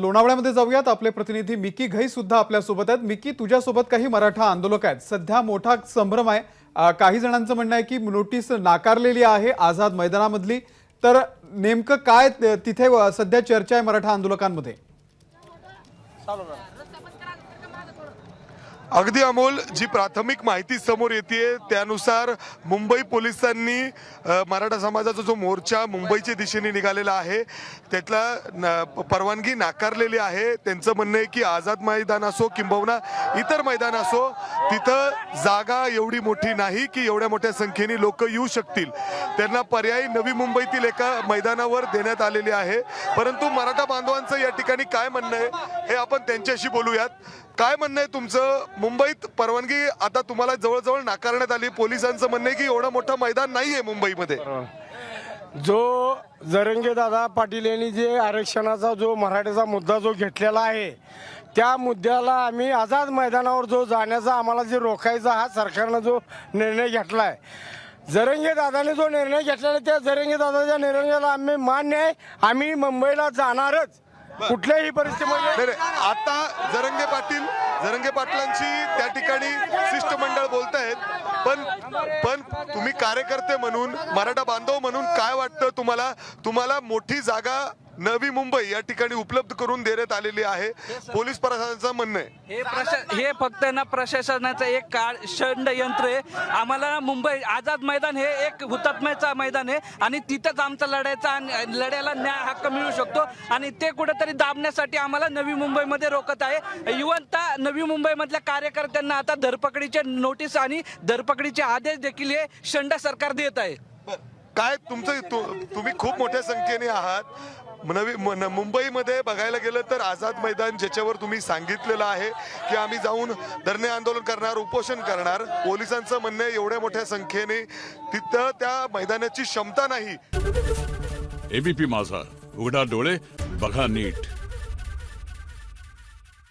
लोणावळ्यामध्ये जाऊयात. आपले प्रतिनिधी मिकी घई सुद्धा आपल्यासोबत आहेत. मिकी तुझ्यासोबत काही मराठा आंदोलक आहेत. सध्या मोठा संभ्रम आहे. काही जणांचं म्हणणं आहे की नोटीस नाकारलेली आहे आझाद मैदानामधली. तर नेमकं काय तिथे सध्या चर्चा आहे मराठा आंदोलकांमध्ये? अगदी अमोल जी प्राथमिक माहिती समोर येते त्यानुसार मुंबई पोलिसांनी मराठा समाजाचा जो मोर्चा मुंबईच्या दिशेने निघालेला आहे त्यातला न- परवानगी नाकारलेली आहे. त्यांचं म्हणणं आहे की आझाद मैदान असो किंबहुना इतर मैदान असो तिथं जागा एवढी मोठी नाही की एवढ्या मोठ्या संख्येने लोक येऊ शकतील. त्यांना पर्यायी नवी मुंबईतील एका मैदानावर देण्यात आलेले आहे. परंतु मराठा बांधवांचं या ठिकाणी काय म्हणणं आहे हे आपण त्यांच्याशी बोलूयात. काय म्हणणं आहे तुमचं? मुंबईत परवानगी आता तुम्हाला जवळजवळ नाकारण्यात आली. पोलिसांचं म्हणणं की एवढं मोठं मैदान नाही आहे मुंबईमध्ये जो जरंगे दादा पाटील यांनी जे आरक्षणाचा जो मराठीचा मुद्दा जो घेतलेला आहे त्या मुद्द्याला आम्ही आझाद मैदानावर जो जाण्याचा आम्हाला जे रोखायचा हा सरकारनं जो निर्णय घेतला आहे जरंगे दादाने जो निर्णय घेतलेला आहे, त्या जरंगे दादाच्या निर्णयाला आम्ही मान्य आहे. आम्ही मुंबईला जाणारच. कुठल्याही परिस्थितीमध्ये आता जरंगे पाटील जरंगे पाटलांची त्या ठिकाणी शिष्टमंडळ बोलतायत. पण पण तुम्ही कार्यकर्ते म्हणून मराठा बांधव म्हणून काय वाटतं तुम्हाला? तुम्हाला मोठी जागा नवी मुंबई या ठिकाणी उपलब्ध करून देण्यात आलेली आहे. पोलीस प्रशासनाचं म्हणणं आहे. हे प्रशा हे फक्त ना प्रशासनाचं एक काळ षडयंत्र आहे. आम्हाला मुंबई आझाद मैदान हे एक हुतात्म्याचं मैदान आहे. आणि तिथंच आमचा लढायचा लढ्याला न्याय हक्क मिळू शकतो. आणि ते कुठेतरी दाबण्यासाठी आम्हाला नवी मुंबईमध्ये रोखत आहे. इव्हन नवी मुंबईमधल्या कार्यकर्त्यांना आता धरपकडीचे नोटीस आणि धरपकडीचे आदेश देखील हे शंड सरकार देत आहे. काय तुमचं तुम्ही खूप मोठ्या संख्येने आहात. नवी मुंबईमध्ये बघायला गेलं तर आझाद मैदान ज्याच्यावर तुम्ही सांगितलेलं आहे की आम्ही जाऊन धरणे आंदोलन करणार उपोषण करणार. पोलिसांचं म्हणणं आहे एवढ्या मोठ्या संख्येने तिथं त्या मैदानाची क्षमता नाही. एबीपी माझा. उघडा डोळे बघा नीट.